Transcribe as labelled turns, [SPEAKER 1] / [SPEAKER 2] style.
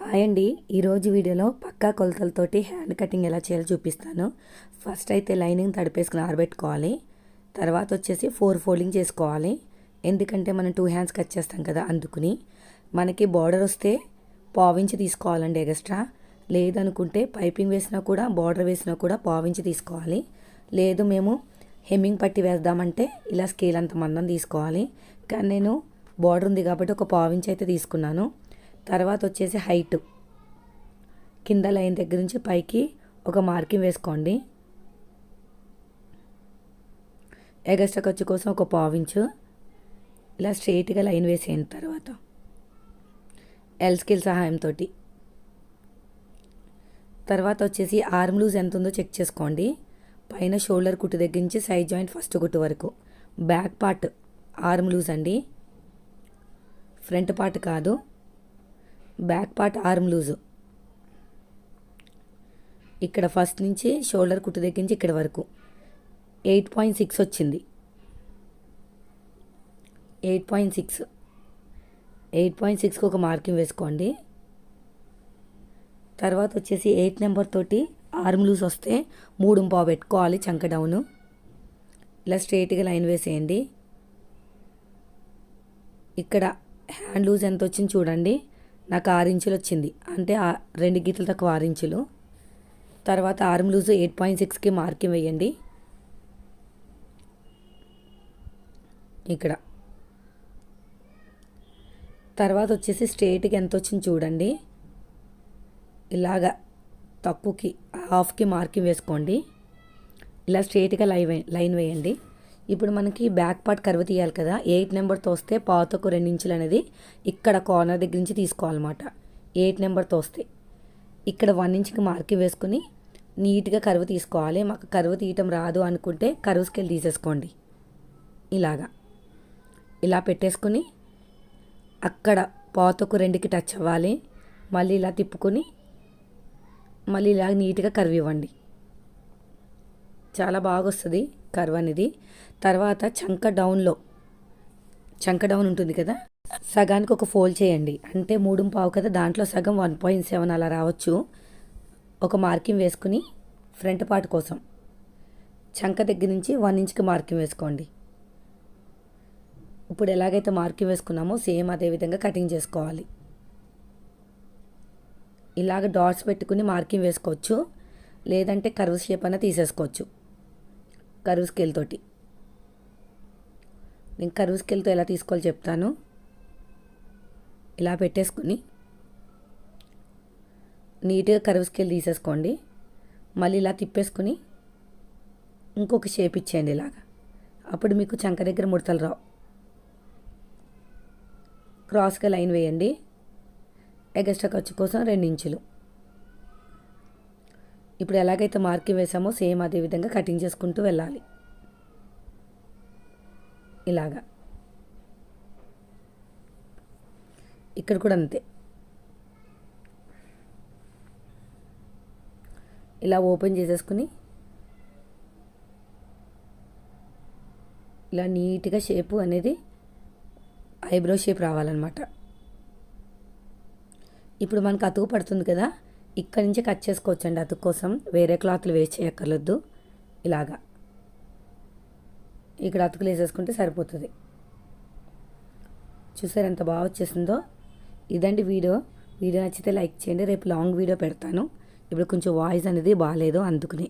[SPEAKER 1] Hi అండి. ఈరోజు వీడియోలో పక్కా కొలతలతోటి హ్యాండ్ కటింగ్ ఎలా చేయాలో చూపిస్తాను. ఫస్ట్ అయితే లైనింగ్ తడిపేసుకుని ఆరబెట్టుకోవాలి. తర్వాత వచ్చేసి ఫోర్ ఫోల్డింగ్ చేసుకోవాలి. ఎందుకంటే మనం టూ హ్యాండ్స్ కట్ చేస్తాం కదా అందుకుని. మనకి బార్డర్ వస్తే పావించి తీసుకోవాలండి ఎగస్ట్రా లేదనుకుంటే పైపింగ్ వేసినా కూడా బార్డర్ వేసినా కూడా పావించి తీసుకోవాలి. లేదు మేము హెమ్మింగ్ పట్టి వేద్దామంటే ఇలా స్కేల్ అంత మందం తీసుకోవాలి. కానీ నేను బార్డర్ ఉంది కాబట్టి ఒక పావించి అయితే తీసుకున్నాను. తర్వాత వచ్చేసి హైట్. కింద లైన్ దగ్గర నుంచి పైకి ఒక మార్కింగ్ వేసుకోండి. ఎగస్ట్రా ఖర్చు కోసం ఒక పావించు ఇలా స్ట్రెయిట్గా లైన్ వేసేయండి తర్వాత. ఎల్ స్కిల్ సహాయంతో తర్వాత వచ్చేసి ఆర్మ్ లూజ్ ఎంత ఉందో చెక్ చేసుకోండి. పైన షోల్డర్ కుట్టు దగ్గర నుంచి సైడ్ జాయింట్ ఫస్ట్ కుట్టు వరకు. బ్యాక్ పార్ట్ ఆర్మ్ లూజ్ అండి. ఫ్రంట్ పార్ట్ కాదు. Back part arm loose. ఇక్కడ ఫస్ట్ నుంచి షోల్డర్ కుట్టు దగ్గర నుంచి ఇక్కడ వరకు. ఎయిట్ పాయింట్ సిక్స్ వచ్చింది. Eight point six. Eight point సిక్స్కి ఒక మార్కింగ్ వేసుకోండి. తర్వాత వచ్చేసి ఎయిట్ నెంబర్ తోటి ఆర్మ్ లూజ్ వస్తే మూడు పావు పెట్టుకోవాలి చంక డౌను. ఇలా స్ట్రైట్గా లైన్ వేసేయండి. ఇక్కడ హ్యాండ్ లూజ్ ఎంత వచ్చింది చూడండి. నాకు ఆరు ఇంచులు వచ్చింది. అంటే రెండు గీతలు తక్కువ ఆరు ఇంచులు. తర్వాత ఆర్మ్ లూజ్ ఎయిట్ పాయింట్ సిక్స్కి మార్కింగ్ వేయండి. ఇక్కడ. తర్వాత వచ్చేసి స్ట్రేట్కి ఎంత వచ్చింది చూడండి. ఇలాగా తక్కువకి హాఫ్కి మార్కింగ్ వేసుకోండి. ఇలా స్ట్రేట్గా లైన్ లైన్ వేయండి. ఇప్పుడు మనకి బ్యాక్ పార్ట్ కరువు తీయాలి కదా. ఎయిట్ నెంబర్తో వస్తే పాతకు రెండించులు అనేది ఇక్కడ కార్నర్ దగ్గర నుంచి తీసుకోవాలన్నమాట. ఎయిట్ నెంబర్తో వస్తే ఇక్కడ వన్ ఇంచ్కి మార్కి వేసుకుని నీట్గా కరువు తీసుకోవాలి. మాకు కరువు తీయటం రాదు అనుకుంటే కరువు స్కేల్ తీసేసుకోండి. ఇలాగా. ఇలా పెట్టేసుకుని అక్కడ పాతకు రెండుకి టచ్ అవ్వాలి. మళ్ళీ ఇలా తిప్పుకొని మళ్ళీ ఇలా నీట్గా కరువు ఇవ్వండి. చాలా బాగా వస్తుంది కర్వ్ అనేది. తర్వాత చంక డౌన్లో చంక డౌన్ ఉంటుంది కదా సగానికి ఒక ఫోల్డ్ చేయండి. అంటే మూడు పావు కదా దాంట్లో సగం వన్ పాయింట్ సెవెన్ అలా రావచ్చు. ఒక మార్కింగ్ వేసుకుని ఫ్రంట్ పార్ట్ కోసం. చంక దగ్గర నుంచి వన్ ఇంచ్కి మార్కింగ్ వేసుకోండి. ఇప్పుడు ఎలాగైతే మార్కింగ్ వేసుకున్నామో సేమ్ అదే విధంగా కటింగ్ చేసుకోవాలి. ఇలాగ డాట్స్ పెట్టుకుని మార్కింగ్ వేసుకోవచ్చు. లేదంటే కర్వ్ షేప్ అయినా తీసేసుకోవచ్చు. కరువు స్కేల్ తోటి. నేను కరువు స్కేల్తో ఎలా తీసుకోవాలో చెప్తాను. ఇలా పెట్టేసుకుని నీట్గా కరువు స్కేల్ తీసేసుకోండి. మళ్ళీ ఇలా తిప్పేసుకుని ఇంకొక షేప్ ఇచ్చేయండి ఇలాగా. అప్పుడు మీకు చంక దగ్గర ముడతలు రావు. క్రాస్గా లైన్ వేయండి. ఎగస్ట్రా ఖర్చు కోసం రెండు ఇంచులు. ఇప్పుడు ఎలాగైతే మార్కింగ్ వేసామో సేమ్ అదే విధంగా కటింగ్ చేసుకుంటూ వెళ్ళాలి. ఇలాగా. ఇక్కడ కూడా అంతే. ఇలా ఓపెన్ చేసేసుకుని ఇలా నీట్గా షేపు అనేది ఐబ్రో షేప్ రావాలన్నమాట. ఇప్పుడు మనకు అతుకు పడుతుంది కదా ఇక్కడి నుంచి కట్ చేసుకోవచ్చు అండి వేరే క్లాత్లు వేస్ట్ చేయక్కర్లేదు ఇలాగా. ఇక్కడ అతుకులు వేసేసుకుంటే సరిపోతుంది. చూసారు ఎంత బాగా వచ్చేసిందో? ఇదండి వీడియో. వీడియో నచ్చితే లైక్ చేయండి. రేపు లాంగ్ వీడియో పెడతాను. ఇప్పుడు కొంచెం వాయిస్ అనేది బాగాలేదు అందుకుని.